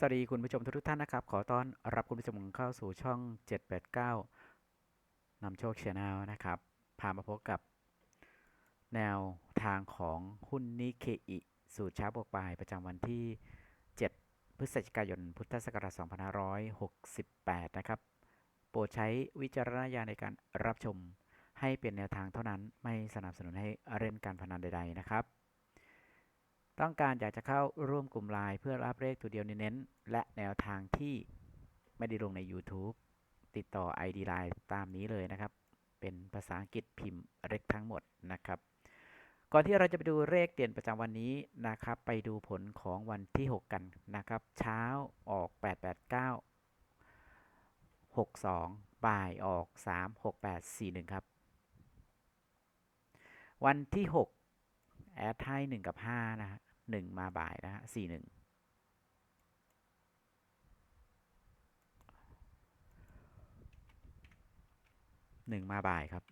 สวัสดีคุณผู้ชมทุกท่านนะครับ ขอต้อนรับคุณผู้ชมเข้าสู่ช่อง 789นำโชคช n แนลนะครับ พามาพบกับ แนวทางของหุ้นนิเคอิสูตรเช้าบวกบ่ายประจำวันที่ 7 พฤศจิกายน พุทธศักราช2568 นะครับ โปรดใช้วิจารณญาณในการรับชม ให้เป็นแนวทางเท่านั้นไม่สนับสนุนให้เล่นการพนันใด ๆ นะครับ ต้องการอยากจะเข้าร่วมกลุ่มไลน์เพื่อรับเลขตัวเดียวเน้นๆและแนวทางที่ไม่ได้ลงใน YouTube ติดต่อ ID Line ตามนี้เลยนะครับ เป็นภาษาอังกฤษพิมพ์เล็กทั้งหมดนะครับ ก่อนที่เราจะไปดูเลขเด่นประจำวันนี้นะครับ ไปดูผลของวันที่ 6 กันนะครับ เช้าออก 889 62 บ่ายออก 36841 ครับ วันที่ 6 แอดให้1กับ 5 นะฮะ 1มาบ่ายนะฮะ41หนึ่งหนึ่งมาบ่ายครับ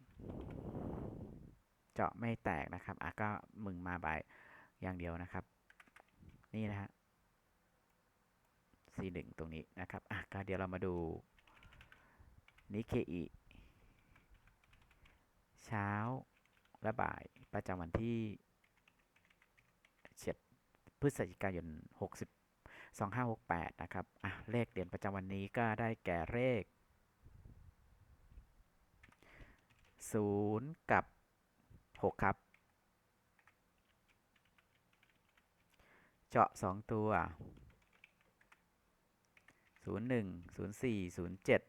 เจาะไม่แตกนะครับอะก็มึงมาบ่ายอย่างเดียวนะครับ นี่นะฮะ C1 ตรงนี้นะครับอะก็เดี๋ยวเรามาดูนิเคอิเช้าและบ่ายประจำวันที่7 พฤศจิกายน 60 2568 นะครับ อะ เลขเด่นประจำวันนี้ก็ได้แก่เลข 0 กับ 6 ครับ เจาะ 2 ตัว 01 04 07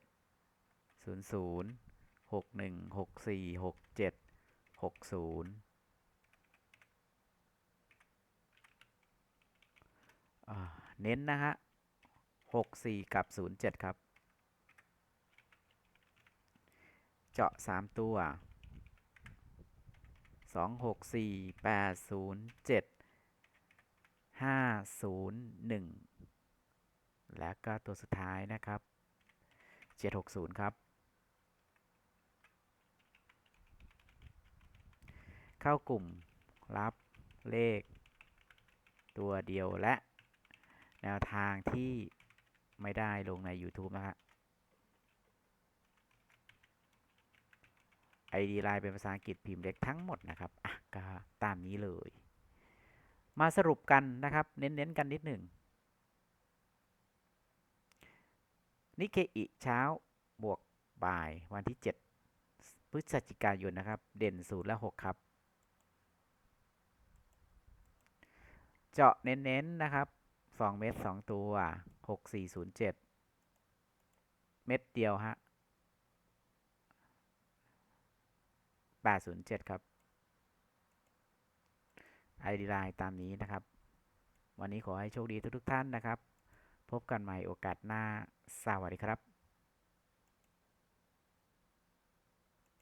00 61 64 67 60 เนย์ศูนนึ่งหกสี่หกเจ็ดหกศูนย์เน้นนะฮะหกสี่กับศูนย์เจ็ดครับ เจาะสามตัวสองหกสี่แปดศูนย์เจ็ดห้าศูนย์หนึ่งแล้วก็ตัวสุดท้ายนะครับเจ็ดหกศูนย์ครับ เข้ากลุ่มรับเลขตัวเดียวและ แนวทางที่ไม่ได้ลงใน YouTube นะครับ ID ไลน์เป็นภาษาอังกฤษพิมพ์เล็กทั้งหมดนะครับ อะ ก็ตามนี้เลย มาสรุปกันนะครับ เน้น ๆ กันนิดหนึ่งนิเคอิเช้าบวกบ่ายวันที่ 7 พฤศจิกายนนะครับ เด่น 0 และ 6 ครับ เจาะเน้น ๆ นะครับ สองเม็ดสองตัวหกสี่ศูนย์เจ็ดเม็ดเดียวฮะแปดศูนย์เจ็ดครับไอดีไลน์ตามนี้นะครับ วันนี้ขอให้โชคดีทุกๆท่านนะครับ พบกันใหม่โอกาสหน้า สวัสดีครับ